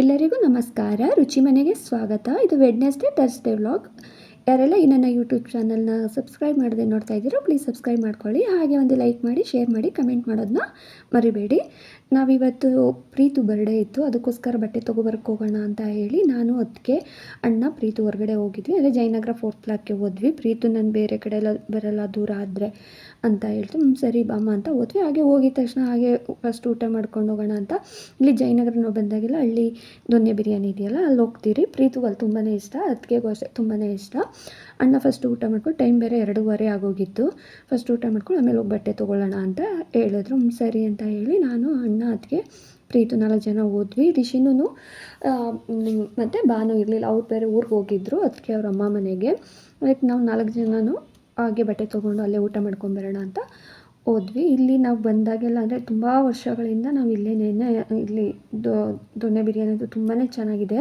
ಎಲ್ಲರಿಗೂ ನಮಸ್ಕಾರ. ರುಚಿ ಮನೆಗೆ ಸ್ವಾಗತ. ಇದು ವೆಡ್ನೆಸ್ಡೇ ಥರ್ಸ್ಡೇ ವ್ಲಾಗ್ ಯಾರೆಲ್ಲ ಈ ನನ್ನ ಯೂಟ್ಯೂಬ್ ಚಾನಲ್ನ ಸಬ್ಸ್ಕ್ರೈಬ್ ಮಾಡದೆ ನೋಡ್ತಾ ಇದ್ದೀರೋ ಪ್ಲೀಸ್ ಸಬ್ಸ್ಕ್ರೈಬ್ ಮಾಡ್ಕೊಳ್ಳಿ. ಹಾಗೆ ಒಂದು ಲೈಕ್ ಮಾಡಿ ಶೇರ್ ಮಾಡಿ ಕಮೆಂಟ್ ಮಾಡೋದನ್ನ ಮರಿಬೇಡಿ. ನಾವಿವತ್ತು ಪ್ರೀತು ಬರ್ಡೇ ಇತ್ತು ಅದಕ್ಕೋಸ್ಕರ ಬಟ್ಟೆ ತೊಗೊಬರಕ್ಕೆ ಹೋಗೋಣ ಅಂತ ಹೇಳಿ ನಾನು ಅದಕ್ಕೆ ಅಣ್ಣ ಪ್ರೀತು ಹೊರಗಡೆ ಹೋಗಿದ್ವಿ. ಅಂದರೆ ಜಯನಗರ ಫೋರ್ತ್ ಫ್ಲಾಕ್ಗೆ ಹೋದ್ವಿ. ಪ್ರೀತು ನಾನು ಬೇರೆ ಕಡೆ ಎಲ್ಲ ಬರಲ್ಲ ದೂರ ಆದರೆ ಅಂತ ಹೇಳ್ತು. "ಹ್ಮ್, ಸರಿ ಬಾಮ್ಮ ಅಂತ ಹೋದ್ವಿ. ಹಾಗೆ ಹೋಗಿದ ತಕ್ಷಣ ಹಾಗೆ ಫಸ್ಟ್ ಊಟ ಮಾಡ್ಕೊಂಡು ಹೋಗೋಣ ಅಂತ. ಇಲ್ಲಿ ಜಯನಗರ ನಾವು ಬಂದಾಗೆಲ್ಲ ಹಳ್ಳಿ ದೊನ್ನೆ ಬಿರಿಯಾನಿ ಇದೆಯಲ್ಲ ಅಲ್ಲಿ ಹೋಗ್ತೀರಿ. ಪ್ರೀತು ಅಲ್ಲಿ ತುಂಬಾ ಇಷ್ಟ ಅದಕ್ಕೆ ಅಷ್ಟೇ ತುಂಬಾ ಇಷ್ಟ. ಅಣ್ಣ ಫಸ್ಟ್ ಊಟ ಮಾಡ್ಕೊಂಡು ಟೈಮ್ ಬೇರೆ ಎರಡೂವರೆ ಆಗೋಗಿತ್ತು. ಫಸ್ಟ್ ಊಟ ಮಾಡ್ಕೊಂಡು ಆಮೇಲೆ ಹೋಗಿ ಬಟ್ಟೆ ತೊಗೊಳ್ಳೋಣ ಅಂತ ಹೇಳಿದ್ರು. "ಹ್ಮ್, ಸರಿ ಅಂತ ಹೇಳಿ ನಾನು ಅಣ್ಣ ಅದಕ್ಕೆ ಪ್ರೀತು ನಾಲ್ಕು ಜನ ಹೋದ್ವಿ. ರಿಷಿನೂ ಮತ್ತು ಬಾನು ಇರಲಿಲ್ಲ. ಅವ್ರು ಬೇರೆ ಊರಿಗೆ ಹೋಗಿದ್ರು. ಅದಕ್ಕೆ ಅವ್ರ ಅಮ್ಮ ಮನೆಗೆ. ಅದಕ್ಕೆ ನಾವು ನಾಲ್ಕು ಜನನೂ ಹಾಗೆ ಬಟ್ಟೆ ತೊಗೊಂಡು ಅಲ್ಲೇ ಊಟ ಮಾಡ್ಕೊಂಬರೋಣ ಅಂತ ಹೋದ್ವಿ. ಇಲ್ಲಿ ನಾವು ಬಂದಾಗೆಲ್ಲ ಅಂದರೆ ತುಂಬ ವರ್ಷಗಳಿಂದ ನಾವು ಇಲ್ಲೇನೇ ಇಲ್ಲಿ ದೊನ್ನೆ ಬಿರಿಯಾನಿ ಅದು ತುಂಬಾ ಚೆನ್ನಾಗಿದೆ.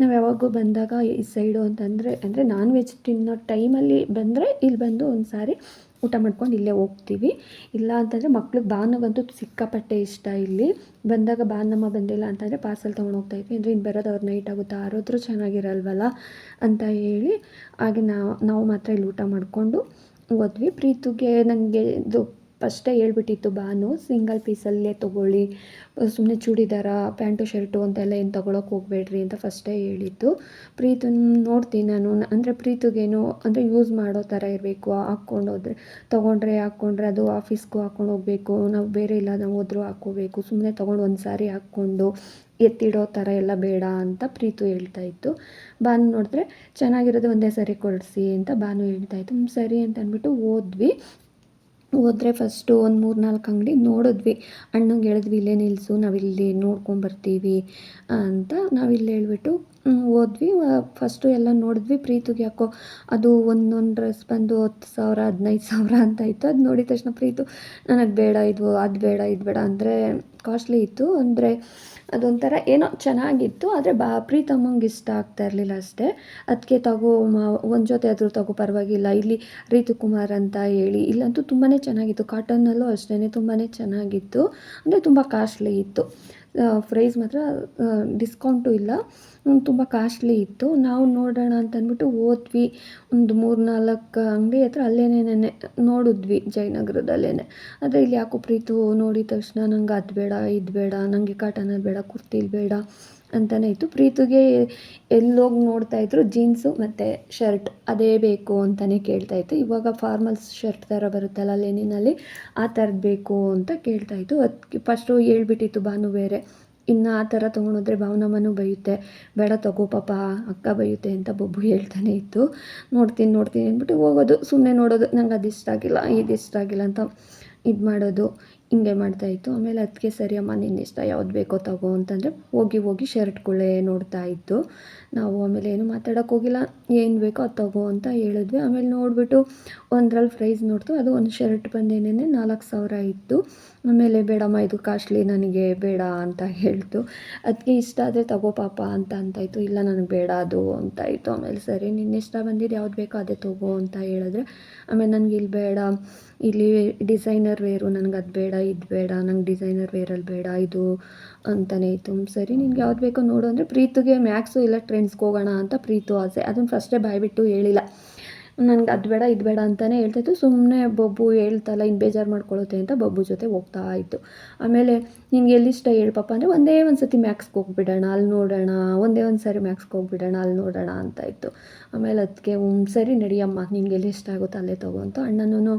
ನಾವು ಯಾವಾಗೂ ಬಂದಾಗ ಈ ಸೈಡು ಅಂತಂದರೆ, ಅಂದರೆ ನಾನ್ ವೆಜ್ ತಿನ್ನೋ ಟೈಮಲ್ಲಿ ಬಂದರೆ ಇಲ್ಲಿ ಬಂದು ಒಂದು ಸಾರಿ ಊಟ ಮಾಡ್ಕೊಂಡು ಇಲ್ಲೇ ಹೋಗ್ತೀವಿ. ಇಲ್ಲ ಅಂತಂದರೆ ಮಕ್ಳಿಗೆ ಭಾನುಗಂತೂ ಸಿಕ್ಕಾಪಟ್ಟೆ ಇಷ್ಟ ಇಲ್ಲಿ. ಬಂದಾಗ ಬಾನಮ್ಮ ಬಂದಿಲ್ಲ ಅಂತಂದರೆ ಪಾರ್ಸಲ್ ತೊಗೊಂಡು ಹೋಗ್ತಾ ಇದ್ವಿ. ಅಂದರೆ ಇನ್ನು ಬರೋದು ಅವ್ರು ನೈಟ್ ಆಗುತ್ತೆ? ಆರೋದ್ರೂ ಚೆನ್ನಾಗಿರಲ್ವಲ್ಲ ಅಂತ ಹೇಳಿ ಹಾಗೆ ನಾವು ನಾವು ಮಾತ್ರ ಇಲ್ಲಿ ಊಟ ಮಾಡಿಕೊಂಡು ಹೋದ್ವಿ. ಪ್ರೀತುಗೆ ನನಗೆ ಇದು ಫಸ್ಟೇ ಹೇಳ್ಬಿಟ್ಟಿತ್ತು, ಬಾನು, ಸಿಂಗಲ್ ಪೀಸಲ್ಲೇ ತೊಗೊಳ್ಳಿ. ಸುಮ್ಮನೆ ಚೂಡಿದಾರ, ಪ್ಯಾಂಟು, ಶರ್ಟು ಅಂತೆಲ್ಲ ಏನು ತೊಗೊಳಕ್ಕೆ ಹೋಗಬೇಡ್ರಿ ಅಂತ ಫಸ್ಟೇ ಹೇಳಿದ್ದು. ಪ್ರೀತು ನೋಡ್ತೀನಿ ನಾನು. ಅಂದರೆ ಪ್ರೀತಿಗೇನು, ಅಂದರೆ ಯೂಸ್ ಮಾಡೋ ಥರ ಇರಬೇಕು. ಹಾಕ್ಕೊಂಡು ಹೋದ್ರೆ, ತೊಗೊಂಡ್ರೆ ಹಾಕ್ಕೊಂಡ್ರೆ ಅದು ಆಫೀಸ್ಗೂ ಹಾಕ್ಕೊಂಡು ಹೋಗಬೇಕು. ನಾವು ಬೇರೆ ಇಲ್ಲ ನಾವು ಹೋದರೂ ಹಾಕ್ಕೋಬೇಕು. ಸುಮ್ಮನೆ ತೊಗೊಂಡು ಒಂದು ಸಾರಿ ಹಾಕ್ಕೊಂಡು ಎತ್ತಿಡೋ ಥರ ಎಲ್ಲ ಬೇಡ ಅಂತ ಪ್ರೀತು ಹೇಳ್ತಾ ಇತ್ತು. ಬಾನು ನೋಡಿದ್ರೆ ಚೆನ್ನಾಗಿರೋದು ಒಂದೇ ಸರಿ ಕೊಡಿಸಿ ಅಂತ ಬಾನು ಹೇಳ್ತಾ ಇತ್ತು. ಸರಿ ಅಂತ ಅಂದ್ಬಿಟ್ಟು ಹೋದ್ವಿ. ಹೋದ್ರೆ ಫಸ್ಟು ಒಂದು ಮೂರು ನಾಲ್ಕು ಅಂಗಡಿ ನೋಡಿದ್ವಿ. ಅಣ್ಣಂಗೆ ಹೇಳಿದ್ವಿ, ಇಲ್ಲೇ ನಿಲ್ಲಿಸು ನಾವಿಲ್ಲಿ ನೋಡ್ಕೊಂಬರ್ತೀವಿ ಅಂತ ನಾವಿಲ್ಲಿ ಹೇಳ್ಬಿಟ್ಟು ಹೋದ್ವಿ. ಫಸ್ಟು ಎಲ್ಲ ನೋಡಿದ್ವಿ. ಪ್ರೀತಿಗೆ ಯಾಕೋ ಅದು ಒಂದೊಂದು ಡ್ರೆಸ್ ಬಂದು ಹತ್ತು ಸಾವಿರ, ಹದಿನೈದು ಸಾವಿರ ಅಂತ ಇತ್ತು. ಅದು ನೋಡಿದ ತಕ್ಷಣ ಪ್ರೀತು, ನನಗೆ ಬೇಡ ಇದು, ಅದು ಬೇಡ, ಇದು ಬೇಡ. ಅಂದರೆ ಕಾಸ್ಟ್ಲಿ ಇತ್ತು. ಅಂದರೆ ಅದೊಂಥರ ಏನೋ ಚೆನ್ನಾಗಿತ್ತು. ಆದರೆ ಬಾ, ಪ್ರೀತಮ್ಮಂಗೆ ಇಷ್ಟ ಆಗ್ತಾ ಇರಲಿಲ್ಲ ಅಷ್ಟೇ. ಅದಕ್ಕೆ ತಗೋ ಒಂದು ಜೊತೆ ಆದರೂ ತಗೋ, ಪರವಾಗಿಲ್ಲ. ಇಲ್ಲಿ ರೀತು ಕುಮಾರ್ ಅಂತ ಹೇಳಿ, ಇಲ್ಲಂತೂ ತುಂಬಾ ಚೆನ್ನಾಗಿತ್ತು. ಕಾಟನ್ನಲ್ಲೂ ಅಷ್ಟೇ ತುಂಬಾ ಚೆನ್ನಾಗಿತ್ತು. ಅಂದರೆ ತುಂಬ ಕಾಸ್ಟ್ಲಿ ಇತ್ತು. ಪ್ರೈಸ್ ಮಾತ್ರ ಡಿಸ್ಕೌಂಟು ಇಲ್ಲ. ತುಂಬ ಕಾಸ್ಟ್ಲಿ ಇತ್ತು. ನಾವು ನೋಡೋಣ ಅಂತ ಅಂದ್ಬಿಟ್ಟು ಹೋದ್ವಿ. ಒಂದು ಮೂರು ನಾಲ್ಕು ಅಂಗಡಿ ಹತ್ರ ಅಲ್ಲೇನೇ ನೋಡಿದ್ವಿ ಜಯನಗರದಲ್ಲೇ ಆದರೆ ಇಲ್ಲಿ ಯಾಕೋ ಪ್ರೀತು ನೋಡಿದ ತಕ್ಷಣ ನಂಗೆ ಅದು ಬೇಡ, ಇದು ಬೇಡ ನನಗೆ ಕಾಟನ ಬೇಡ ಕುರ್ತಿಲಿ ಬೇಡ. ಅಂತಲೇ ಇತ್ತು. ಪ್ರೀತಿಗೆ ಎಲ್ಲೋಗಿ ನೋಡ್ತಾ ಇದ್ರು, ಜೀನ್ಸು ಮತ್ತು ಶರ್ಟ್ ಅದೇ ಬೇಕು ಅಂತಲೇ ಕೇಳ್ತಾ ಇತ್ತು. ಇವಾಗ ಫಾರ್ಮಲ್ಸ್ ಶರ್ಟ್ ಥರ ಬರುತ್ತಲ್ಲ, ಲೆನಿನಲ್ಲಿ ಆ ಥರದ್ದು ಬೇಕು ಅಂತ ಕೇಳ್ತಾ ಇತ್ತು. ಅದಕ್ಕೆ ಫಸ್ಟು ಹೇಳ್ಬಿಟ್ಟಿತ್ತು ಬಾನು ಬೇರೆ, ಇನ್ನು ಆ ಥರ ತೊಗೊಂಡೋದ್ರೆ ಭಾವನಮ್ಮನೂ ಬೈಯುತ್ತೆ, ಬೇಡ ತಗೋ ಪಾಪ, ಅಕ್ಕ ಬೈಯುತ್ತೆ ಅಂತ ಬೊಬ್ಬು ಹೇಳ್ತಾನೆ ಇತ್ತು. ನೋಡ್ತೀನಿ ನೋಡ್ತೀನಿ ಅಂದ್ಬಿಟ್ಟು ಹೋಗೋದು. ಸುಮ್ಮನೆ ನೋಡೋದು, ನಂಗೆ ಅದು ಇಷ್ಟ ಆಗಿಲ್ಲ ಇದು ಇಷ್ಟ ಆಗಿಲ್ಲ ಅಂತ ಇದು ಮಾಡೋದು. ಹಿಂಗೆ ಮಾಡ್ತಾಯಿತ್ತು ಆಮೇಲೆ ಅದಕ್ಕೆ ಸರಿ ಅಮ್ಮ ನಿನ್ನ ಇಷ್ಟ ಯಾವ್ದು ಬೇಕೋ ತಗೋ ಅಂತಂದರೆ ಹೋಗಿ ಹೋಗಿ ಶರ್ಟ್ಗಳೇ ನೋಡ್ತಾ ಇತ್ತು ನಾವು ಆಮೇಲೆ ಏನು ಮಾತಾಡೋಕೆ ಹೋಗಿಲ್ಲ. ಏನು ಬೇಕೋ ಅದು ತಗೋ ಅಂತ ಹೇಳಿದ್ವಿ. ಆಮೇಲೆ ನೋಡಿಬಿಟ್ಟು ಒಂದ್ರಲ್ಲಿ ಪ್ರೈಸ್ ನೋಡ್ತು. ಅದು ಒಂದು ಶರ್ಟ್ ಬಂದೇನೆ ನಾಲ್ಕು ಸಾವಿರ ಇತ್ತು. ಆಮೇಲೆ ಬೇಡಮ್ಮ ಇದು ಕಾಸ್ಟ್ಲಿ ನನಗೆ ಬೇಡ ಅಂತ ಹೇಳ್ತು. ಅದಕ್ಕೆ ಇಷ್ಟ ಆದರೆ ತಗೋ ಪಾಪ ಅಂತ ಅಂತಾಯಿತು. ಇಲ್ಲ ನನಗೆ ಬೇಡ ಅದು ಅಂತ ಇತ್ತು. ಆಮೇಲೆ ಸರಿ ನಿನ್ನ ಇಷ್ಟ ಬಂದಿದ್ದು ಯಾವ್ದು ಬೇಕೋ ಅದೇ ತಗೋ ಅಂತ ಹೇಳಿದ್ರೆ ಆಮೇಲೆ ನನಗೆ ಇಲ್ಲಿ ಬೇಡ. ಇಲ್ಲಿ ಡಿಸೈನರ್ ವೇರು, ನನಗೆ ಅದು ಬೇಡ ಇದು ಬೇಡ, ನಂಗೆ ಡಿಸೈನರ್ ವೇರಲ್ಲಿ ಬೇಡ, ಇದು ಅಂತಲೇ ಇತ್ತು. ಸರಿ, ನಿನಗೆ ಯಾವ್ದು ಬೇಕೋ ನೋಡು. ಅಂದರೆ ಪ್ರೀತಿಗೆ ಮ್ಯಾಕ್ಸು ಇಲ್ಲ ಟ್ರೆಂಡ್ಸ್ಗೆ ಹೋಗೋಣ ಅಂತ ಪ್ರೀತು ಆಸೆ. ಅದನ್ನು ಫಸ್ಟೇ ಬಾಯ್ಬಿಟ್ಟು ಹೇಳಿಲ್ಲ. ನನಗೆ ಅದು ಬೇಡ, ಇದು ಬೇಡ ಅಂತಲೇ ಹೇಳ್ತಾಯಿತ್ತು ಸುಮ್ಮನೆ ಬಬ್ಬು ಹೇಳ್ತಲ್ಲ ಇನ್ನು ಬೇಜಾರು ಮಾಡ್ಕೊಳ್ಳುತ್ತೆ ಅಂತ ಬಬ್ಬು ಜೊತೆ ಹೋಗ್ತಾ ಇತ್ತು. ಆಮೇಲೆ ನಿನಗೆ ಎಲ್ಲಿ ಇಷ್ಟ ಹೇಳು ಪಾಪ ಅಂದರೆ ಒಂದೇ ಒಂದು ಸತಿ ಮ್ಯಾಕ್ಸ್ಗೆ ಹೋಗ್ಬಿಡೋಣ, ಅಲ್ಲಿ ನೋಡೋಣ, ಒಂದೇ ಒಂದು ಸಾರಿ ಮ್ಯಾಕ್ಸ್ಗೆ ಹೋಗ್ಬಿಡೋಣ, ಅಲ್ಲಿ ನೋಡೋಣ ಅಂತ ಇತ್ತು. ಆಮೇಲೆ ಅದಕ್ಕೆ ಒಂದು ಸರಿ ನಡಿಯಮ್ಮ, ನಿನಗೆ ಎಲ್ಲಿ ಇಷ್ಟ ಆಗುತ್ತೋ ಅಲ್ಲೇ ತಗೋ ಅಂತ ಅಣ್ಣನೂ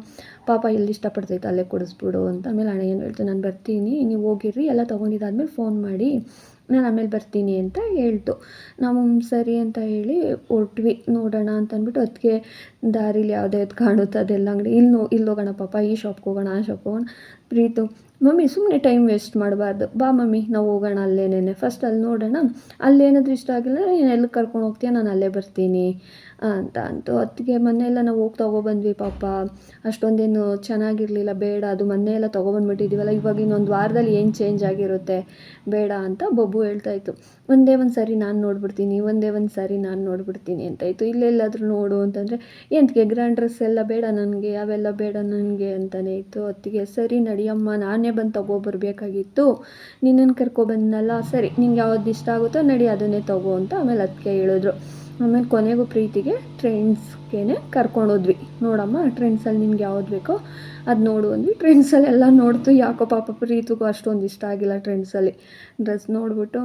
ಪಾಪ ಎಲ್ಲಿ ಇಷ್ಟಪಡ್ತೈತೆ ಅಲ್ಲೇ ಕೊಡಿಸ್ಬಿಡು ಅಂತ. ಆಮೇಲೆ ಅಣ್ಣ ಏನು ಹೇಳ್ತು, ನಾನು ಬರ್ತೀನಿ, ನೀವು ಹೋಗಿರ್ರಿ, ಎಲ್ಲ ತೊಗೊಂಡಿದ್ದಾದ್ಮೇಲೆ ಫೋನ್ ಮಾಡಿ ನಾನು ಆಮೇಲೆ ಬರ್ತೀನಿ ಅಂತ ಹೇಳ್ತು. ನಾವು ಸರಿ ಅಂತ ಹೇಳಿ ಹೊರಟ್ವಿ. ನೋಡೋಣ ಅಂತ ಅಂದ್ಬಿಟ್ಟು ಅದಕ್ಕೆ ದಾರಿಲಿ ಯಾವ್ದ್ಯಾವ್ದು ಕಾಣುತ್ತೆ ಅದೆಲ್ಲ ಅಂಗಡಿ ಇಲ್ಲಿ ನೋ ಇಲ್ಲಿ ಹೋಗೋಣ ಪಾಪ, ಈ ಶಾಪ್ಗೆ ಹೋಗೋಣ, ಆ ಶಾಪ್ಗೆ ಹೋಗೋಣ ಪ್ರೀತು. ಮಮ್ಮಿ ಸುಮ್ಮನೆ ಟೈಮ್ ವೇಸ್ಟ್ ಮಾಡಬಾರ್ದು. ಬಾ ಮಮ್ಮಿ, ನಾವು ಹೋಗೋಣ ಅಲ್ಲೇನೇ ಫಸ್ಟ್ ಅಲ್ಲಿ ನೋಡೋಣ. ಅಲ್ಲೇನಾದರೂ ಇಷ್ಟ ಆಗಿಲ್ಲ ನೀನು ಎಲ್ಲಿ ಕರ್ಕೊಂಡು ಹೋಗ್ತೀಯ ನಾನು ಅಲ್ಲೇ ಬರ್ತೀನಿ. ಅಂತ ಅಂತು. ಅತ್ತಿಗೆ ಮೊನ್ನೆ ಎಲ್ಲ ನಾವು ಹೋಗಿ ತೊಗೊಬಂದ್ವಿ ಪಾಪ. ಅಷ್ಟೊಂದೇನು ಚೆನ್ನಾಗಿರಲಿಲ್ಲ. ಬೇಡ, ಅದು ಮೊನ್ನೆ ಎಲ್ಲ ತೊಗೊಬಂದ್ಬಿಟ್ಟಿದ್ದೀವಲ್ಲ ಇವಾಗ ಇನ್ನೊಂದು ವಾರದಲ್ಲಿ ಏನು ಚೇಂಜ್ ಆಗಿರುತ್ತೆ? ಬೇಡ ಅಂತ ಬೊಬ್ಬು ಹೇಳ್ತಾಯಿತ್ತು ಒಂದೇ ಒಂದು ಸಾರಿ ನಾನು ನೋಡ್ಬಿಡ್ತೀನಿ, ಒಂದೇ ಒಂದು ಸಾರಿ ನಾನು ನೋಡ್ಬಿಡ್ತೀನಿ ಅಂತ ಇತ್ತು. ಇಲ್ಲೆಲ್ಲಾದರೂ ನೋಡು ಅಂತಂದರೆ ಎಂತಕ್ಕೆ ಗ್ರ್ಯಾಂಡ್ ಡ್ರೆಸ್ ಎಲ್ಲ ಬೇಡ ನನಗೆ, ಅವೆಲ್ಲ ಬೇಡ ನನಗೆ ಅಂತಲೇ ಇತ್ತು. ಅತ್ತಿಗೆ, ಸರಿ ನಡಿಯಮ್ಮ ನಾನೇ ಬಂದು ತೊಗೊಬರ್ಬೇಕಾಗಿತ್ತು ನಿನ್ನನ್ನು ಕರ್ಕೊಬಂದ್ನಲ್ಲ ಸರಿ, ನಿಂಗೆ ಯಾವ್ದು ಇಷ್ಟ ಆಗುತ್ತೋ ನಡಿ ಅದನ್ನೇ ತಗೋ ಅಂತ ಆಮೇಲೆ ಅದಕ್ಕೆ ಹೇಳಿದ್ರು. ಆಮೇಲೆ ಕೊನೆಗೂ ಪ್ರೀತಿಗೆ ಟ್ರೈನ್ಸ್ಗೆ ಕರ್ಕೊಂಡೋದ್ವಿ. ನೋಡಮ್ಮ ಟ್ರೈನ್ಸಲ್ಲಿ ನಿನ್ಗೆ ಯಾವ್ದು ಬೇಕೋ ಅದು ನೋಡು ಅಂದ್ವಿ. ಟ್ರೆಂಡ್ಸಲ್ಲೆಲ್ಲ ನೋಡ್ತು. ಯಾಕೋ ಪಾಪ ಪ್ರೀತಿಗೂ ಅಷ್ಟೊಂದು ಇಷ್ಟ ಆಗಿಲ್ಲ ಟ್ರೆಂಡ್ಸಲ್ಲಿ ಡ್ರೆಸ್ ನೋಡಿಬಿಟ್ಟು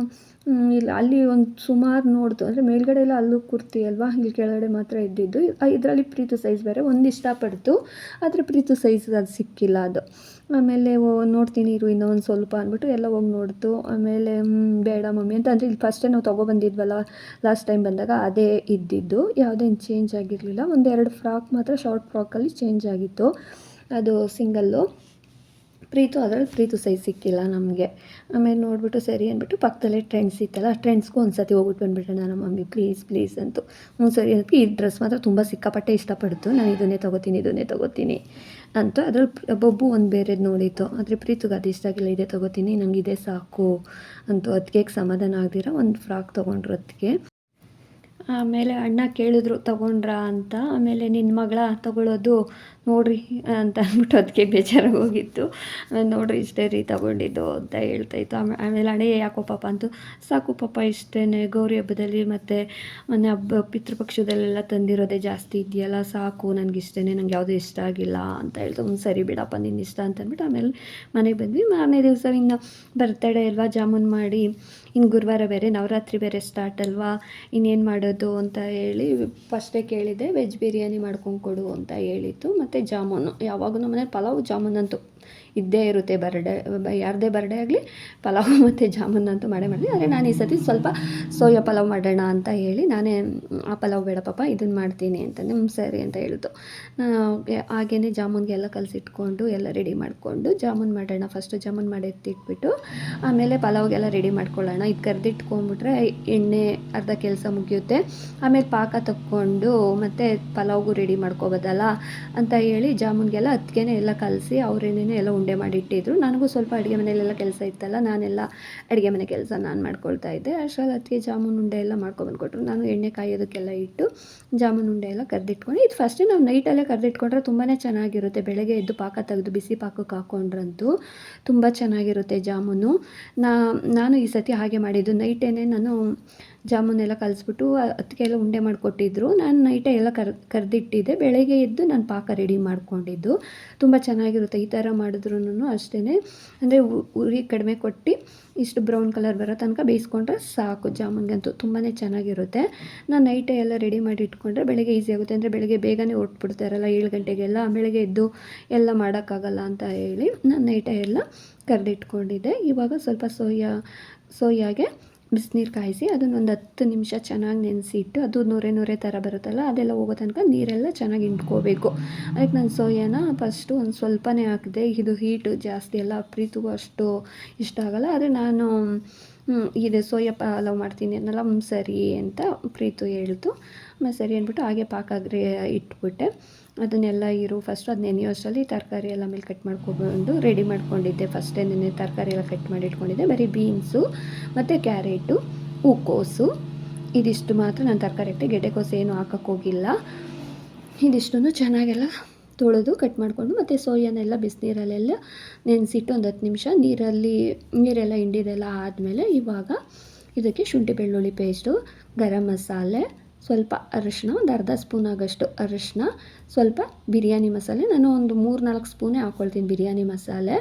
ಇಲ್ಲಿ, ಅಲ್ಲಿ ಒಂದು ಸುಮಾರು ನೋಡ್ತು. ಅಂದರೆ ಮೇಲ್ಗಡೆ ಎಲ್ಲ ಅಲ್ಲೂ ಕುರ್ತಿ ಅಲ್ವಾ? ಇಲ್ಲಿ ಕೆಳಗಡೆ ಮಾತ್ರ ಇದ್ದಿದ್ದು. ಇದರಲ್ಲಿ ಪ್ರೀತು ಸೈಜ್ ಬೇರೆ. ಒಂದು ಇಷ್ಟಪಡ್ತು. ಆದರೆ ಪ್ರೀತು ಸೈಜ್ ಅದು ಸಿಕ್ಕಿಲ್ಲ ಅದು. ಆಮೇಲೆ ನೋಡ್ತೀನಿ, ಇರು, ಇನ್ನೊಂದು ಸ್ವಲ್ಪ ಅಂದ್ಬಿಟ್ಟು ಎಲ್ಲ ಹೋಗಿ ನೋಡ್ತು. ಆಮೇಲೆ ಬೇಡ ಮಮ್ಮಿ ಅಂತ. ಅಂದರೆ ಇಲ್ಲಿ ಫಸ್ಟೇ ನಾವು ತೊಗೊಬಂದಿದ್ವಲ್ಲ ಲಾಸ್ಟ್ ಟೈಮ್ ಬಂದಾಗ ಅದೇ ಇದ್ದಿದ್ದು. ಯಾವುದೇನು ಚೇಂಜ್ ಆಗಿರಲಿಲ್ಲ. ಒಂದೆರಡು ಫ್ರಾಕ್ ಮಾತ್ರ ಶಾರ್ಟ್ ಫ್ರಾಕಲ್ಲಿ ಚೇಂಜ್ ಆಗಿತ್ತು. ಅದು ಸಿಂಗಲ್ಲು. ಪ್ರೀತು, ಅದರಲ್ಲಿ ಪ್ರೀತು ಸೈಜ್ ಸಿಕ್ಕಿಲ್ಲ ನಮಗೆ. ಆಮೇಲೆ ನೋಡಿಬಿಟ್ಟು ಸರಿ ಅಂದ್ಬಿಟ್ಟು ಪಕ್ಕದಲ್ಲೇ ಟ್ರೆಂಡ್ಸ್ ಇತ್ತಲ್ಲ ಟ್ರೆಂಡ್ಸ್ಗೂ ಒಂದು ಸತಿ ಹೋಗ್ಬಿಟ್ಟು ಬಂದುಬಿಟ್ಟೆ ನಾನು, ಮಮ್ಮಿ ಪ್ಲೀಸ್ ಪ್ಲೀಸ್ ಅಂತು. ಹ್ಞೂ, ಸರಿ ಅದಕ್ಕೆ ಈ ಡ್ರೆಸ್ ಮಾತ್ರ ತುಂಬ ಸಿಕ್ಕಾಪಟ್ಟೆ ಇಷ್ಟಪಡ್ತು ನಾನು ಇದನ್ನೇ ತೊಗೋತೀನಿ ಇದನ್ನೇ ತೊಗೋತೀನಿ ಅಂತ. ಅದ್ರಲ್ಲಿ ಬೊಬ್ಬು ಒಂದು ಬೇರೆದು ನೋಡಿತ್ತು. ಆದರೆ ಪ್ರೀತಿಗೆ ಅದು ಇಷ್ಟ ಆಗಿಲ್ಲ, ಇದೇ ತೊಗೋತೀನಿ ನನಗೆ ಇದೇ ಸಾಕು ಅಂತೂ. ಅದಕ್ಕೆ ಸಮಾಧಾನ ಆಗದಿರ ಒಂದು ಫ್ರಾಕ್ ತೊಗೊಂಡ್ರು ಅದಕ್ಕೆ ಆಮೇಲೆ ಅಣ್ಣ ಕೇಳಿದ್ರು, ತಗೊಂಡ್ರಾ ಅಂತ. ಆಮೇಲೆ ನಿನ್ನ ಮಗಳ ತಗೊಳ್ಳೋದು ನೋಡಿರಿ, ಅಂತ ಅಂದ್ಬಿಟ್ಟು ಅದಕ್ಕೆ ಬೇಜಾರಾಗಿ ಹೋಗಿತ್ತು. ನೋಡಿರಿ, ಇಷ್ಟೇ ರೀ ತಗೊಂಡಿದ್ದು, ಅಂತ ಹೇಳ್ತಾಯಿತ್ತು ಆಮೇಲೆ ಆಮೇಲೆ ಅಣೆ ಯಾಕೋ ಪಾಪ, ಅಂತು, ಸಾಕು ಪಾಪ ಇಷ್ಟೇ ಗೌರಿ ಹಬ್ಬದಲ್ಲಿ ಮತ್ತು ಮೊನ್ನೆ ಹಬ್ಬ, ಪಿತೃಪಕ್ಷದಲ್ಲೆಲ್ಲ ತಂದಿರೋದೇ ಜಾಸ್ತಿ ಇದೆಯಲ್ಲ, ಸಾಕು, ನನಗೆ ಇಷ್ಟೇ ನಂಗೆ ಯಾವುದೂ ಇಷ್ಟ ಆಗಿಲ್ಲ, ಅಂತ ಹೇಳ್ತು ಒಂದು ಸರಿ ಬಿಡಪ್ಪ ನಿನ್ನ ಇಷ್ಟ, ಅಂತ ಅಂದ್ಬಿಟ್ಟು ಆಮೇಲೆ ಮನೆಗೆ ಬಂದ್ವಿ. ಮಾರನೇ ದಿವಸ ಇನ್ನು ಬರ್ತಡೇ ಅಲ್ವಾ, ಜಾಮೂನ್ ಮಾಡಿ ಇನ್ನು ಗುರುವಾರ ಬೇರೆ, ನವರಾತ್ರಿ ಬೇರೆ ಸ್ಟಾರ್ಟ್ ಅಲ್ವಾ? ಇನ್ನೇನು ಮಾಡೋದು ಅಂತ ಹೇಳಿ ಫಸ್ಟೇ ಕೇಳಿದೆ ವೆಜ್ ಬಿರಿಯಾನಿ ಮಾಡ್ಕೊಂಡು ಕೊಡು ಅಂತ ಹೇಳಿತ್ತು ಮತ್ತು ಜಾಮೂನು. ಯಾವಾಗೂ ಮನೇಲಿ ಪಲಾವ್ ಜಾಮೂನ್ ಅಂತೂ ಇದ್ದೇ ಇರುತ್ತೆ ಬರ್ಡೇ ಯಾರದೇ ಬರ್ಡೇ ಆಗಲಿ ಪಲಾವ್ ಮತ್ತು ಜಾಮೂನ್ ಅಂತೂ ಮಾಡೇ ಮಾಡ್ತೀನಿ. ಆದರೆ ನಾನು ಈ ಸತಿ ಸ್ವಲ್ಪ ಸೋಯಾ ಪಲಾವ್ ಮಾಡೋಣ ಅಂತ ಹೇಳಿ ನಾನೇ, ಆ ಪಲಾವ್ ಬೇಡ ಪಾಪ ಇದನ್ನು ಮಾಡ್ತೀನಿ ಅಂತಂದು ಹ್ಞೂ ಸರಿ ಅಂತ ಹೇಳಿದ್ದು ಹಾಗೇ ಜಾಮೂನ್ಗೆ ಎಲ್ಲ ಕಲಸಿಟ್ಕೊಂಡು ಎಲ್ಲ ರೆಡಿ ಮಾಡಿಕೊಂಡು ಜಾಮೂನ್ ಮಾಡೋಣ ಫಸ್ಟು ಜಾಮೂನ್ ಮಾಡಿ ಎತ್ತಿಟ್ಬಿಟ್ಟು ಆಮೇಲೆ ಪಲಾವ್ಗೆಲ್ಲ ರೆಡಿ ಮಾಡ್ಕೊಳ್ಳೋಣ. ಇದು ಕರೆದಿಟ್ಕೊಂಡ್ಬಿಟ್ರೆ ಎಣ್ಣೆ, ಅರ್ಧ ಕೆಲಸ ಮುಗಿಯುತ್ತೆ. ಆಮೇಲೆ ಪಾಕ ತಕ್ಕೊಂಡು ಮತ್ತು ಪಲಾವ್ಗೂ ರೆಡಿ ಮಾಡ್ಕೋಬೋದಲ್ಲ ಅಂತ ಹೇಳಿ ಜಾಮೂನ್ಗೆಲ್ಲ ಅದಕ್ಕೆ ಎಲ್ಲ ಕಲಸಿ ಅವರೇನೇ ಎಲ್ಲ ಉಂಡೆ ಮಾಡಿ ಇಟ್ಟಿದ್ರು ನನಗೂ ಸ್ವಲ್ಪ ಅಡುಗೆ ಮನೆಯಲ್ಲೆಲ್ಲ ಕೆಲಸ ಇತ್ತಲ್ಲ, ನಾನೆಲ್ಲ ಅಡುಗೆ ಮನೆ ಕೆಲಸ ನಾನು ಮಾಡ್ಕೊಳ್ತಾ ಇದ್ದೆ. ಅಷ್ಟರಲ್ಲಿ ಅದಕ್ಕೆ ಜಾಮೂನ್ ಉಂಡೆ ಎಲ್ಲ ಮಾಡ್ಕೊಬಂದು ಕೊಟ್ಟರು ನಾನು ಎಣ್ಣೆ ಕಾಯೋದಕ್ಕೆಲ್ಲ ಇಟ್ಟು ಜಾಮೂನ್ ಉಂಡೆ ಎಲ್ಲ ಕರೆದಿಟ್ಕೊಂಡು, ಇದು ಫಸ್ಟು ನಾವು ನೈಟಲ್ಲೇ ಕರೆದಿಟ್ಕೊಂಡ್ರೆ ತುಂಬಾ ಚೆನ್ನಾಗಿರುತ್ತೆ. ಬೆಳಗ್ಗೆ ಎದ್ದು ಪಾಕ ತೆಗೆದು ಬಿಸಿ ಪಾಕಕ್ಕೆ ಹಾಕ್ಕೊಂಡ್ರಂತೂ ತುಂಬ ಚೆನ್ನಾಗಿರುತ್ತೆ ಜಾಮೂನು. ನಾನು ಈ ಸತಿ ಹಾಗೆ ಮಾಡಿದ್ದು. ನೈಟೇನೆ ನಾನು ಜಾಮೂನೆಲ್ಲ ಕಲಿಸ್ಬಿಟ್ಟು ಅದಕ್ಕೆಲ್ಲ ಉಂಡೆ ಮಾಡಿಕೊಟ್ಟಿದ್ರು. ನಾನು ನೈಟೇ ಎಲ್ಲ ಕರ್, ಕರೆದಿಟ್ಟಿದ್ದೆ. ಬೆಳಗ್ಗೆ ಎದ್ದು ನಾನು ಪಾಕ ರೆಡಿ ಮಾಡಿಕೊಂಡಿದ್ದು. ತುಂಬ ಚೆನ್ನಾಗಿರುತ್ತೆ ಈ ಥರ ಮಾಡಿದ್ರೂ ಅಷ್ಟೇ ಅಂದರೆ ಉರಿ ಕಡಿಮೆ ಕೊಟ್ಟು ಇಷ್ಟು ಬ್ರೌನ್ ಕಲರ್ ಬರೋ ತನಕ ಬೇಯಿಸ್ಕೊಂಡ್ರೆ ಸಾಕು ಜಾಮೂನ್ಗಂತೂ. ತುಂಬಾ ಚೆನ್ನಾಗಿರುತ್ತೆ. ನಾನು ನೈಟೇ ಎಲ್ಲ ರೆಡಿ ಮಾಡಿ ಇಟ್ಕೊಂಡ್ರೆ ಬೆಳಗ್ಗೆ ಈಸಿ ಆಗುತ್ತೆ. ಅಂದರೆ ಬೆಳಗ್ಗೆ ಬೇಗನೆ ಹೊಟ್ಬಿಡ್ತಾರಲ್ಲ, ಏಳು ಗಂಟೆಗೆಲ್ಲ ಬೆಳಗ್ಗೆ ಎದ್ದು ಎಲ್ಲ ಮಾಡೋಕ್ಕಾಗಲ್ಲ ಅಂತ ಹೇಳಿ ನಾನು ನೈಟೇ ಎಲ್ಲ ಕರೆದಿಟ್ಕೊಂಡಿದ್ದೆ. ಇವಾಗ ಸ್ವಲ್ಪ ಸೋಯಾ, ಸೋಯಾಗೆ ಬಿಸಿನೀರು ಕಾಯಿಸಿ ಅದನ್ನೊಂದು ಹತ್ತು ನಿಮಿಷ ಚೆನ್ನಾಗಿ ನೆನೆಸಿಟ್ಟು ಅದು ನೂರೆ ನೂರೆ ಥರ ಬರುತ್ತಲ್ಲ, ಅದೆಲ್ಲ ಹೋಗೋ ತನಕ ನೀರೆಲ್ಲ ಚೆನ್ನಾಗಿ ಇಟ್ಕೋಬೇಕು ಅದಕ್ಕೆ ನಾನು ಸೋಯಾನ ಫಸ್ಟು ಒಂದು ಸ್ವಲ್ಪನೇ ಹಾಕಿದೆ, ಇದು ಹೀಟು ಜಾಸ್ತಿ ಎಲ್ಲ, ಪ್ರೀತಿಗೂ ಅಷ್ಟು ಇಷ್ಟ ಆಗೋಲ್ಲ. ಆದರೆ ನಾನು ಇದೆ, ಸೋಯಾ ಪಲಾವ್ ಮಾಡ್ತೀನಿ ಅನ್ನಲ್ಲ ಸರಿ ಅಂತ ಪ್ರೀತು ಹೇಳ್ತು. ಸರಿ ಅಂದ್ಬಿಟ್ಟು ಹಾಗೆ ಪಾಕಾಗ್ರೆ ಇಟ್ಬಿಟ್ಟೆ. ಅದನ್ನೆಲ್ಲ ಇರು ಫಸ್ಟ್ ಅದು ನೆನೆಯೋ ಅಷ್ಟರಲ್ಲಿ ತರಕಾರಿ ಎಲ್ಲ ಮೇಲೆ ಕಟ್ ಮಾಡ್ಕೊಬಂದು ರೆಡಿ ಮಾಡ್ಕೊಂಡಿದ್ದೆ. ಫಸ್ಟೇ ನೆನೆ ತರಕಾರಿ ಎಲ್ಲ ಕಟ್ ಮಾಡಿ ಇಟ್ಕೊಂಡಿದ್ದೆ. ಬರೀ ಬೀನ್ಸು ಮತ್ತು ಕ್ಯಾರೆಟು ಹೂಕೋಸು. ಇದಿಷ್ಟು ಮಾತ್ರ ನಾನು ತರಕಾರಿ ಇಟ್ಟೆ ಗೆಡ್ಡೆಕೋಸು ಏನು ಹಾಕೋಕ್ಕೋಗಿಲ್ಲ ಇದಿಷ್ಟನ್ನು ಚೆನ್ನಾಗೆಲ್ಲ ತೊಳೆದು ಕಟ್ ಮಾಡಿಕೊಂಡು ಮತ್ತು ಸೋಯಾನೆಲ್ಲ ಬಿಸಿನೀರಲ್ಲೆಲ್ಲ ನೆನೆಸಿಟ್ಟು ಒಂದು ಹತ್ತು ನಿಮಿಷ ನೀರಲ್ಲಿ, ನೀರೆಲ್ಲ ಹಿಂಡಿದೆಲ್ಲ ಆದಮೇಲೆ ಇವಾಗ ಇದಕ್ಕೆ ಶುಂಠಿ ಬೆಳ್ಳುಳ್ಳಿ ಪೇಸ್ಟು ಗರಂ ಮಸಾಲೆ, ಸ್ವಲ್ಪ ಅರಿಶಿನ, ಒಂದು ಅರ್ಧ ಸ್ಪೂನ್ ಆಗೋಷ್ಟು ಅರಶಿನ, ಸ್ವಲ್ಪ ಬಿರಿಯಾನಿ ಮಸಾಲೆ. ನಾನು ಒಂದು ಮೂರು ನಾಲ್ಕು ಸ್ಪೂನೇ ಹಾಕ್ಕೊಳ್ತೀನಿ ಬಿರಿಯಾನಿ ಮಸಾಲೆ.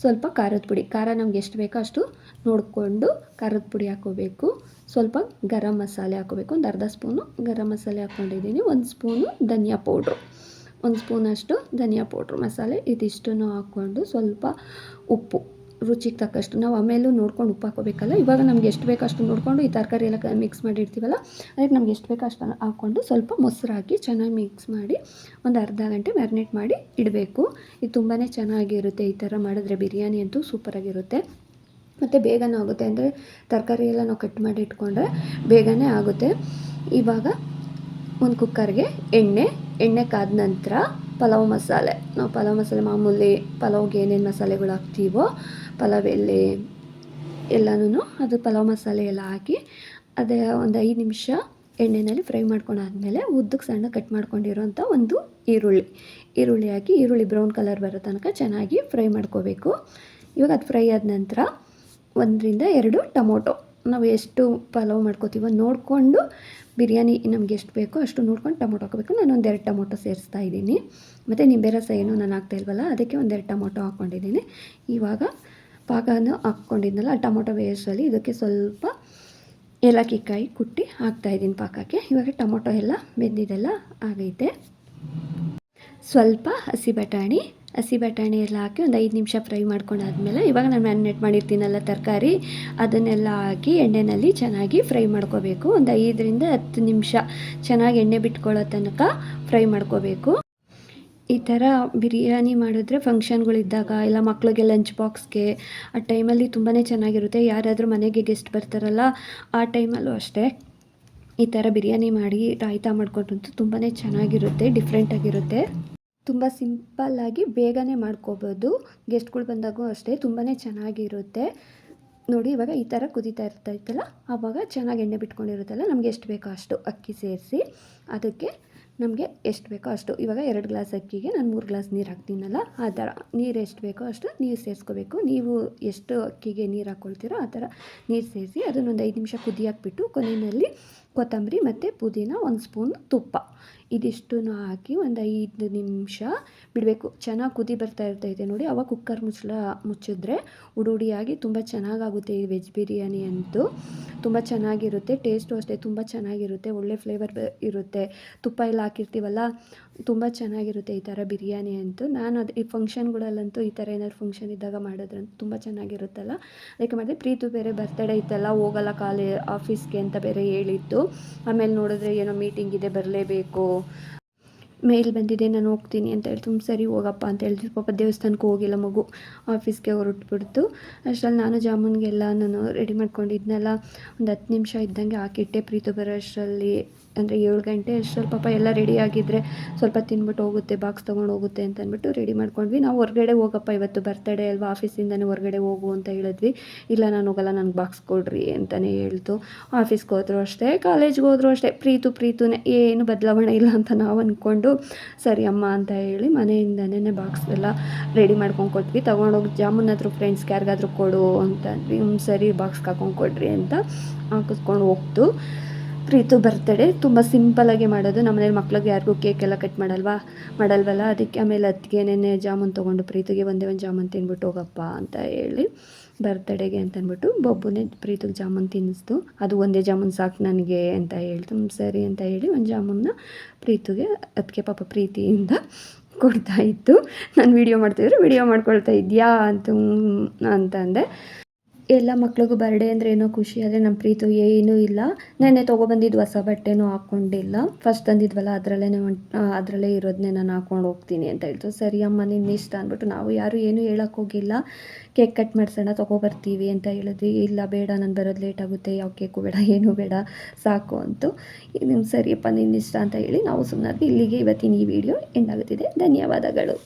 ಸ್ವಲ್ಪ ಖಾರದ ಪುಡಿ. ಖಾರ ನಮ್ಗೆ ಎಷ್ಟು ಬೇಕೋ ಅಷ್ಟು ನೋಡಿಕೊಂಡು ಖಾರದ ಪುಡಿ ಹಾಕೋಬೇಕು. ಸ್ವಲ್ಪ ಗರಂ ಮಸಾಲೆ ಹಾಕೋಬೇಕು. ಒಂದು ಅರ್ಧ ಸ್ಪೂನು ಗರಂ ಮಸಾಲೆ ಹಾಕ್ಕೊಂಡಿದ್ದೀನಿ. ಒಂದು ಸ್ಪೂನು ಧನಿಯಾ ಪೌಡ್ರು. ಒಂದು ಸ್ಪೂನಷ್ಟು ಧನಿಯಾ ಪೌಡ್ರ್ ಮಸಾಲೆ, ಇದಿಷ್ಟನ್ನು ಹಾಕ್ಕೊಂಡು ಸ್ವಲ್ಪ ಉಪ್ಪು, ರುಚಿಗೆ ತಕ್ಕಷ್ಟು. ನಾವು ಆಮೇಲೂ ನೋಡ್ಕೊಂಡು ಉಪ್ಪು ಹಾಕೋಬೇಕಲ್ಲ ಇವಾಗ ನಮ್ಗೆ ಎಷ್ಟು ಬೇಕೋ ಅಷ್ಟು ನೋಡಿಕೊಂಡು ಈ ತರಕಾರಿ ಎಲ್ಲ ಮಿಕ್ಸ್ ಮಾಡಿರ್ತೀವಲ್ಲ? ಅದಕ್ಕೆ ನಮ್ಗೆ ಎಷ್ಟು ಬೇಕೋ ಅಷ್ಟು ಹಾಕ್ಕೊಂಡು ಸ್ವಲ್ಪ ಮೊಸರು ಚೆನ್ನಾಗಿ ಮಿಕ್ಸ್ ಮಾಡಿ ಒಂದು ಅರ್ಧ ಗಂಟೆ ಮ್ಯಾರಿನೇಟ್ ಮಾಡಿ ಇಡಬೇಕು. ಇದು ತುಂಬಾ ಚೆನ್ನಾಗಿರುತ್ತೆ ಈ ಥರ ಮಾಡಿದ್ರೆ. ಬಿರಿಯಾನಿ ಅಂತೂ ಸೂಪರಾಗಿರುತ್ತೆ. ಮತ್ತು ಬೇಗನೆ ಆಗುತ್ತೆ. ಅಂದರೆ ತರಕಾರಿ ಎಲ್ಲ ನಾವು ಕಟ್ ಮಾಡಿ ಇಟ್ಕೊಂಡ್ರೆ ಬೇಗನೆ ಆಗುತ್ತೆ. ಇವಾಗ ಒಂದು ಕುಕ್ಕರ್ಗೆ ಎಣ್ಣೆ ಎಣ್ಣೆ ಕಾದ ನಂತರ ಪಲಾವ್ ಮಸಾಲೆ. ನಾವು ಪಲಾವ್ ಮಸಾಲೆ ಮಾಮೂಲಿ ಪಲಾವ್ಗೆ ಏನೇನು ಮಸಾಲೆಗಳು ಹಾಕ್ತೀವೋ, ಪಲಾವ್ ಎಲೆ ಎಲ್ಲನೂ ಅದು ಪಲಾವ್ ಮಸಾಲೆ ಎಲ್ಲ ಹಾಕಿ ಅದೇ ಒಂದು ಐದು ನಿಮಿಷ ಎಣ್ಣೆಯಲ್ಲಿ ಫ್ರೈ ಮಾಡ್ಕೊಂಡಾದ್ಮೇಲೆ ಉದ್ದಕ್ಕೆ ಸಣ್ಣ ಕಟ್ ಮಾಡ್ಕೊಂಡಿರೋಂಥ ಒಂದು ಈರುಳ್ಳಿ. ಈರುಳ್ಳಿ ಹಾಕಿ ಈರುಳ್ಳಿ ಬ್ರೌನ್ ಕಲರ್ ಬರೋ ತನಕ ಚೆನ್ನಾಗಿ ಫ್ರೈ ಮಾಡ್ಕೋಬೇಕು. ಇವಾಗ ಅದು ಫ್ರೈ ಆದ ನಂತರ ಒಂದರಿಂದ ಎರಡು ಟೊಮೊಟೊ. ನಾವು ಎಷ್ಟು ಪಲಾವ್ ಮಾಡ್ಕೋತೀವೋ ನೋಡಿಕೊಂಡು ಬಿರಿಯಾನಿ ನಮ್ಗೆ ಎಷ್ಟು ಬೇಕೋ ಅಷ್ಟು ನೋಡ್ಕೊಂಡು ಟೊಮೊಟೊ ಹಾಕಬೇಕು ನಾನು ಒಂದೆರಡು ಟೊಮೊಟೊ ಸೇರಿಸ್ತಾ ಇದ್ದೀನಿ. ಮತ್ತು ನಿಂಬೆ ರಸ ಏನು ನಾನು ಹಾಕ್ತಾ ಇಲ್ವಲ್ಲ, ಅದಕ್ಕೆ ಒಂದೆರಡು ಟೊಮೊಟೊ ಹಾಕ್ಕೊಂಡಿದ್ದೀನಿ. ಇವಾಗ ಪಾಕನ ಹಾಕ್ಕೊಂಡಿದ್ನಲ್ಲ, ಆ ಟೊಮೊಟೊ ಬೇಯಿಸಲ್ಲಿ ಇದಕ್ಕೆ ಸ್ವಲ್ಪ ಏಲಕ್ಕಿ ಕಾಯಿ ಕುಟ್ಟಿ ಹಾಕ್ತಾಯಿದ್ದೀನಿ ಪಾಕಕ್ಕೆ. ಇವಾಗ ಟೊಮೊಟೊ ಎಲ್ಲ ಬೆಂದಿದೆಲ್ಲ ಆಗೈತೆ. ಸ್ವಲ್ಪ ಹಸಿ ಬಟಾಣಿ ಹಸಿ ಬಟಾಣಿ ಎಲ್ಲ ಹಾಕಿ ಒಂದು ಐದು ನಿಮಿಷ ಫ್ರೈ ಮಾಡ್ಕೊಂಡಾದ್ಮೇಲೆ ಇವಾಗ ನಾನು ಮ್ಯಾರಿನೇಟ್ ಮಾಡಿರ್ತೀನಲ್ಲ ತರಕಾರಿ, ಅದನ್ನೆಲ್ಲ ಹಾಕಿ ಎಣ್ಣೆಯಲ್ಲಿ ಚೆನ್ನಾಗಿ ಫ್ರೈ ಮಾಡ್ಕೋಬೇಕು. ಒಂದು ಐದರಿಂದ ಹತ್ತು ನಿಮಿಷ ಚೆನ್ನಾಗಿ ಎಣ್ಣೆ ಬಿಟ್ಕೊಳ್ಳೋ ತನಕ ಫ್ರೈ ಮಾಡ್ಕೋಬೇಕು. ಈ ಥರ ಬಿರಿಯಾನಿ ಮಾಡಿದ್ರೆ ಫಂಕ್ಷನ್ಗಳಿದ್ದಾಗ ಇಲ್ಲ ಮಕ್ಳಿಗೆ ಲಂಚ್ ಬಾಕ್ಸ್ಗೆ, ಆ ಟೈಮಲ್ಲಿ ತುಂಬಾ ಚೆನ್ನಾಗಿರುತ್ತೆ. ಯಾರಾದರೂ ಮನೆಗೆ ಗೆಸ್ಟ್ ಬರ್ತಾರಲ್ಲ, ಆ ಟೈಮಲ್ಲೂ ಅಷ್ಟೇ ಈ ಥರ ಬಿರಿಯಾನಿ ಮಾಡಿ ರಾಯ್ತಾ ಮಾಡ್ಕೊಂಡಂತೂ ತುಂಬಾ ಚೆನ್ನಾಗಿರುತ್ತೆ ಡಿಫ್ರೆಂಟಾಗಿರುತ್ತೆ ತುಂಬ ಸಿಂಪಲ್ಲಾಗಿ ಬೇಗನೆ ಮಾಡ್ಕೋಬೋದು. ಗೆಸ್ಟ್ಗಳು ಬಂದಾಗೂ ಅಷ್ಟೇ ತುಂಬಾ ಚೆನ್ನಾಗಿರುತ್ತೆ. ನೋಡಿ, ಇವಾಗ ಈ ಥರ ಕುದೀತಾ ಇರ್ತೈತಲ್ಲ ಆವಾಗ ಚೆನ್ನಾಗಿ ಎಣ್ಣೆ ಬಿಟ್ಕೊಂಡಿರುತ್ತಲ್ಲ, ನಮಗೆ ಎಷ್ಟು ಬೇಕೋ ಅಷ್ಟು ಅಕ್ಕಿ ಸೇರಿಸಿ ಅದಕ್ಕೆ ನಮಗೆ ಎಷ್ಟು ಬೇಕೋ ಅಷ್ಟು. ಇವಾಗ ಎರಡು ಗ್ಲಾಸ್ ಅಕ್ಕಿಗೆ ನಾನು ಮೂರು ಗ್ಲಾಸ್ ನೀರು ಹಾಕ್ತೀನಲ್ಲ, ಆ ಥರ. ನೀರು ಎಷ್ಟು ಬೇಕೋ ಅಷ್ಟು ನೀರು ಸೇರಿಸ್ಕೋಬೇಕು. ನೀವು ಎಷ್ಟು ಅಕ್ಕಿಗೆ ನೀರು ಹಾಕ್ಕೊಳ್ತೀರೋ ಆ ಥರ ನೀರು ಸೇರಿಸಿ ಅದನ್ನೊಂದು ಐದು ನಿಮಿಷ ಕುದಿ ಹಾಕ್ಬಿಟ್ಟು ಕೊನೆಯಲ್ಲಿ ಕೊತ್ತಂಬರಿ ಮತ್ತು ಪುದೀನ ಒಂದು ಸ್ಪೂನ್ ತುಪ್ಪ. ಇದಿಷ್ಟು ಹಾಕಿ ಒಂದು ಐದು ನಿಮಿಷ ಬಿಡಬೇಕು. ಚೆನ್ನಾಗಿ ಕುದಿ ಬರ್ತಾ ಇರ್ತೈತೆ ನೋಡಿ. ಅವಾಗ ಕುಕ್ಕರ್ ಮುಚ್ಚಲ ಮುಚ್ಚಿದ್ರೆ ಉಡುಡಿಯಾಗಿ ತುಂಬ ಚೆನ್ನಾಗಾಗುತ್ತೆ ಈ ವೆಜ್ ಬಿರಿಯಾನಿ ಅಂತೂ. ತುಂಬ ಚೆನ್ನಾಗಿರುತ್ತೆ ಟೇಸ್ಟು ಅಷ್ಟೇ ತುಂಬ ಚೆನ್ನಾಗಿರುತ್ತೆ, ಒಳ್ಳೆ ಫ್ಲೇವರ್ ಇರುತ್ತೆ. ತುಪ್ಪ ಎಲ್ಲ ಹಾಕಿರ್ತೀವಲ್ಲ ತುಂಬ ಚೆನ್ನಾಗಿರುತ್ತೆ ಈ ಥರ ಬಿರಿಯಾನಿ ಅಂತೂ. ನಾನು ಅದು ಈ ಫಂಕ್ಷನ್ಗಳಲ್ಲಂತೂ ಈ ಥರ ಏನಾದ್ರು ಫಂಕ್ಷನ್ ಇದ್ದಾಗ ಮಾಡೋದ್ರಂತೂ ತುಂಬ ಚೆನ್ನಾಗಿರುತ್ತಲ್ಲ. ಅದಕ್ಕೆ ಮಾಡಿದೆ ಪ್ರೀತು ಬೇರೆ ಬರ್ತಡೇ ಇತ್ತಲ್ಲ, ಹೋಗಲ್ಲ ಕಾಲೇ ಆಫೀಸ್ಗೆ ಅಂತ ಬೇರೆ ಹೇಳಿತ್ತು ಆಮೇಲೆ ನೋಡಿದ್ರೆ ಏನೋ ಮೀಟಿಂಗ್ ಇದೆ, ಬರಲೇಬೇಕು. ಮೇಲ್ ಬಂದಿದೆ, ನಾನು ಹೋಗ್ತೀನಿ ಅಂತ ಹೇಳಿ ತುಂಬ ಸರಿ, ಹೋಗಪ್ಪ ಅಂತ ಹೇಳಿದ್ರು. ಪಾಪ ದೇವಸ್ಥಾನಕ್ಕೆ ಹೋಗಿಲ್ಲ ಮಗು. ಆಫೀಸ್ಗೆ ಹೊರಟ್ಬಿಡ್ತು ಅಷ್ಟರಲ್ಲಿ ನಾನು ಜಾಮೂನ್ಗೆಲ್ಲ ನಾನು ರೆಡಿ ಮಾಡ್ಕೊಂಡಿದ್ನಲ್ಲ, ಒಂದು ಹತ್ತು ನಿಮಿಷ ಇದ್ದಂಗೆ ಹಾಕಿಟ್ಟೆ ಪ್ರೀತು ಬರೋ ಅಷ್ಟರಲ್ಲಿ, ಅಂದರೆ ಏಳು ಗಂಟೆ ಅಷ್ಟರಲ್ಲಿ ಪಾಪ ಎಲ್ಲ ರೆಡಿ ಆಗಿದ್ದರೆ ಸ್ವಲ್ಪ ತಿನ್ಬಿಟ್ಟು ಹೋಗುತ್ತೆ ಬಾಕ್ಸ್ ತೊಗೊಂಡು ಹೋಗುತ್ತೆ ಅಂತ ಅಂದ್ಬಿಟ್ಟು ರೆಡಿ ಮಾಡ್ಕೊಂಡ್ವಿ. ನಾವು ಹೊರಗಡೆ ಹೋಗಪ್ಪ, ಇವತ್ತು ಬರ್ತಡೇ ಅಲ್ವಾ, ಆಫೀಸಿಂದನೇ ಹೊರಗಡೆ ಹೋಗು ಅಂತ ಹೇಳಿದ್ವಿ. ಇಲ್ಲ, ನಾನು ಹೋಗಲ್ಲ, ನನಗೆ ಬಾಕ್ಸ್ ಕೊಡ್ರಿ ಅಂತಲೇ ಹೇಳ್ತು. ಆಫೀಸ್ಗೆ ಹೋದ್ರು ಅಷ್ಟೇ ಕಾಲೇಜ್ಗೆ ಹೋದ್ರು ಅಷ್ಟೇ. ಪ್ರೀತು, ಪ್ರೀತುನೇ, ಏನು ಬದಲಾವಣೆ ಇಲ್ಲ ಅಂತ ನಾವು ಅಂದ್ಕೊಂಡು ಸರಿ ಅಮ್ಮ ಅಂತ ಹೇಳಿ ಮನೆಯಿಂದನೇ ಬಾಕ್ಸ್ ಎಲ್ಲ ರೆಡಿ ಮಾಡ್ಕೊಂಡು ಕೊಟ್ವಿ. ತೊಗೊಂಡೋಗಿ ಜಾಮೂನ್ ಹತ್ರ ಫ್ರೆಂಡ್ಸ್ಗೆ ಯಾರಿಗಾದ್ರೂ ಕೊಡು ಅಂತ ಹ್ಞೂ ಸರಿ ಬಾಕ್ಸ್ಗೆ ಹಾಕೊಂಡು ಕೊಡ್ರಿ ಅಂತ ಹಾಕಿಸ್ಕೊಂಡು ಹೋಗ್ತು. ಪ್ರೀತು ಬರ್ತಡೇ ತುಂಬ ಸಿಂಪಲಾಗಿ ಮಾಡೋದು. ನಮ್ಮನೇಲಿ ಮಕ್ಳಿಗೆ ಯಾರಿಗೂ ಕೇಕ್ ಎಲ್ಲ ಕಟ್ ಮಾಡಲ್ವಾ? ಮಾಡಲ್ವಲ್ಲ? ಅದಕ್ಕೆ ಆಮೇಲೆ ಅದಕ್ಕೆ ನೆನ್ನೆ ಜಾಮೂನ್ ತೊಗೊಂಡು ಪ್ರೀತಿಗೆ ಒಂದೇ ಒಂದು ಜಾಮೂನ್ ತಿನ್ಬಿಟ್ಟು ಹೋಗಪ್ಪ ಅಂತ ಹೇಳಿ ಬರ್ತಡೇಗೆ ಅಂತ ಅಂದ್ಬಿಟ್ಟು ಬೊಬ್ಬನೇ ಪ್ರೀತಿಗೆ ಜಾಮೂನ್ ತಿನ್ನಿಸ್ತು. ಅದು ಒಂದೇ ಜಾಮೂನ್ ಸಾಕು ನನಗೆ ಅಂತ ಹೇಳ್ತು. ಸರಿ ಅಂತ ಹೇಳಿ ಒಂದು ಜಾಮೂನ್ನ ಪ್ರೀತಿಗೆ ಅದಕ್ಕೆ ಪಾಪ ಪ್ರೀತಿಯಿಂದ ಕೊಡ್ತಾ ಇತ್ತು. ನಾನು ವಿಡಿಯೋ ಮಾಡ್ತಿದ್ರೆ ವಿಡಿಯೋ ಮಾಡ್ಕೊಳ್ತಾ ಇದೆಯಾ ಅಂತ ಅಂತಂದೆ ಎಲ್ಲ ಮಕ್ಳಿಗೂ ಬರ್ಡೇ ಅಂದರೆ ಏನೋ ಖುಷಿ, ಆದರೆ ನಮ್ಮ ಪ್ರೀತು ಏನೂ ಇಲ್ಲ. ನೆನ್ನೆ ತೊಗೊಬಂದಿದ್ದು ಹೊಸ ಬಟ್ಟೆನೂ ಹಾಕ್ಕೊಂಡಿಲ್ಲ ಫಸ್ಟ್ ತಂದಿದ್ವಲ್ಲ, ಅದರಲ್ಲೇ ಅದರಲ್ಲೇ ಇರೋದನ್ನೇ ನಾನು ಹಾಕ್ಕೊಂಡು ಹೋಗ್ತೀನಿ ಅಂತ ಹೇಳ್ತು. ಸರಿ ಅಮ್ಮ ನಿನ್ನ ಇಷ್ಟ ಅಂದ್ಬಿಟ್ಟು ನಾವು ಯಾರೂ ಏನೂ ಹೇಳೋಕ್ಕೆ ಹೋಗಿಲ್ಲ. ಕೇಕ್ ಕಟ್ ಮಾಡಿಸೋಣ, ತೊಗೊಬರ್ತೀವಿ ಅಂತ ಹೇಳಿದ್ವಿ. ಇಲ್ಲ, ಬೇಡ, ನಾನು ಬರೋದು ಲೇಟ್ ಆಗುತ್ತೆ. ಯಾವ ಕೇಕು ಬೇಡ, ಏನೂ ಬೇಡ, ಸಾಕು ಅಂತು. ನಿಮ್ಮ ಸರಿಯಪ್ಪ ನಿನ್ನ ಇಷ್ಟ ಅಂತ ಹೇಳಿ ನಾವು ಸುಮ್ಮನೆ ಇಲ್ಲಿಗೆ ಇವತ್ತಿನ ಈ ವಿಡಿಯೋ ಎಂಡಾಗುತ್ತಿದೆ ಧನ್ಯವಾದಗಳು.